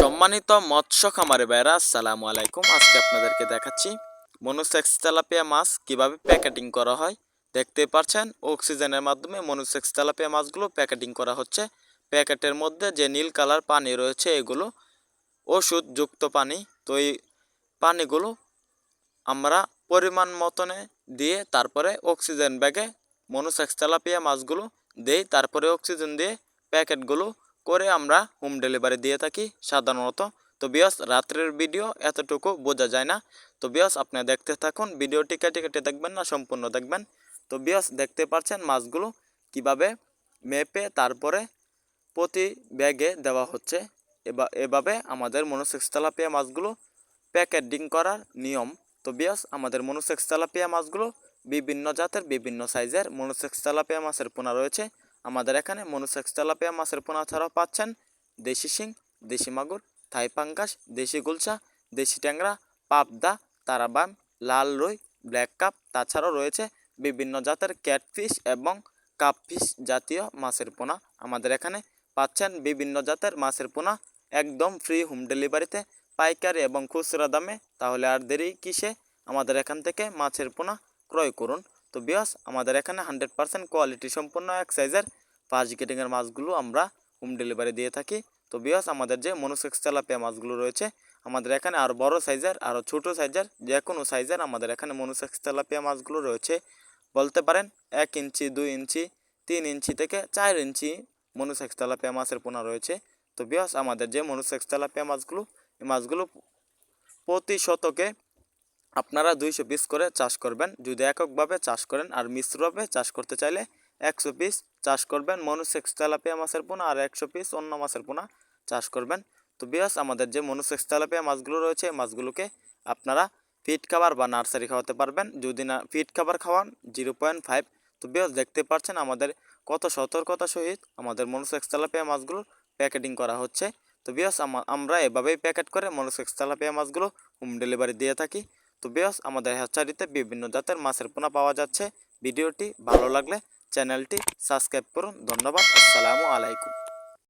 সম্মানিত মৎস্য খামারে ভাইরা আসসালামু আলাইকুম। আজকে আপনাদেরকে দেখাচ্ছি মনুসেক্স তেলাপিয়া মাছ কীভাবে প্যাকেটিং করা হয়। দেখতে পাচ্ছেন অক্সিজেনের মাধ্যমে মনুসেক্স তেলাপিয়া মাছগুলো প্যাকেটিং করা হচ্ছে। প্যাকেটের মধ্যে যে নীল কালার পানি রয়েছে, এগুলো ওষুধ যুক্ত পানি। তো এই পানিগুলো আমরা পরিমাণ মতনে দিয়ে তারপরে অক্সিজেন ব্যাগে মনুসেক্স তেলাপিয়া মাছগুলো দেই। তারপরে অক্সিজেন দিয়ে প্যাকেটগুলো করে আমরা হোম ডেলিভারি দিয়ে থাকি সাধারণত। তো বিয়স রাত্রের ভিডিও এতটুকু বোঝা যায় না। তো বিয়স আপনি দেখতে থাকুন। ভিডিওটি কেটে কেটে দেখবেন না, সম্পূর্ণ দেখবেন। তো বিয়স দেখতে পাচ্ছেন মাছগুলো কীভাবে মেপে তারপরে প্রতি ব্যাগে দেওয়া হচ্ছে। এভাবে আমাদের মনোসেক্স তেলাপিয়া মাছগুলো প্যাকেটিং করার নিয়ম। তো বিয়স আমাদের মনোসেক্স তেলাপিয়া মাছগুলো বিভিন্ন জাতের, বিভিন্ন সাইজের মনোসেক্স তেলাপিয়া মাছের পোনা রয়েছে। আমাদের এখানে মনোসেক্স তেলাপিয়া, মাছের পোনা ছাড়াও পাচ্ছেন দেশি শিং, দেশি মাগুর, থাই পাঙ্গাস, দেশি গুলশা, দেশি ট্যাংরা, পাবদা, তারাবাম, লাল রুই, ব্ল্যাক কাপ, তাছাড়াও রয়েছে বিভিন্ন জাতের ক্যাটফিশ এবং কাপফিশ জাতীয় মাছের পোনা। আমাদের এখানে পাচ্ছেন বিভিন্ন জাতের মাছের পোনা, একদম ফ্রি হোম ডেলিভারিতে পাইকারি এবং খুচরা দামে। তাহলে আর দেরি কিসে? আমাদের এখান থেকে মাছের পোনা ক্রয় করুন। তো বিয়স আমাদের এখানে হান্ড্রেড পার্সেন্ট কোয়ালিটি সম্পন্ন এক সাইজের পাঁচ গেটিংয়ের মাছগুলো আমরা হোম ডেলিভারি দিয়ে থাকি। তো বিয়স আমাদের যে মনোসেক্স তেলাপিয়া মাছগুলো রয়েছে, আমাদের এখানে আরও বড় সাইজের আরও ছোটো সাইজের যে কোনো সাইজের আমাদের এখানে মনোসেক্স তেলাপিয়া মাছগুলো রয়েছে। বলতে পারেন এক ইঞ্চি, দুই ইঞ্চি, তিন ইঞ্চি থেকে চার ইঞ্চি মনোসেক্স তেলাপিয়া মাছের পোনা রয়েছে। তো বিয়স আমাদের যে মনোসেক্স তেলাপিয়া মাছগুলো, এই মাছগুলো প্রতি শতকে আপনারা দুইশো পিস করে চাষ করবেন। যদি এককভাবে চাষ করেন আর মিশ্রভাবে চাষ করতে চাইলে একশো পিস চাষ করবেন। মনুসেক্স তেলাপিয়া মাছের পোনা আর একশো পিস অন্য মাছের পোনা চাষ করবেন। তো বিয়াস, আমাদের যে মনুসেক্স তেলাপিয়া মাছগুলো রয়েছে মাছগুলোকে আপনারা ফিট খাবার বা নার্সারি খাওয়াতে পারবেন। যদি না ফিট খাবার খাওয়ান, জিরো পয়েন্ট ফাইভ। তো বিয়াস, দেখতে পাচ্ছেন আমাদের কত সতর্কতা সহিত আমাদের মনুসেক্স তেলাপিয়া মাছগুলো প্যাকেটিং করা হচ্ছে। তো বিয়াস আমরা এভাবেই প্যাকেট করে মনুসেক্স তেলাপিয়া মাছগুলো হোম ডেলিভারি দিয়ে থাকি। তো বিয়াস আমাদের হ্যাচারিতে বিভিন্ন জাতের মাছের পোনা পাওয়া যাচ্ছে। ভিডিওটি ভালো লাগলে চ্যানেলটি সাবস্ক্রাইব করুন। ধন্যবাদ। আসসালামু আলাইকুম।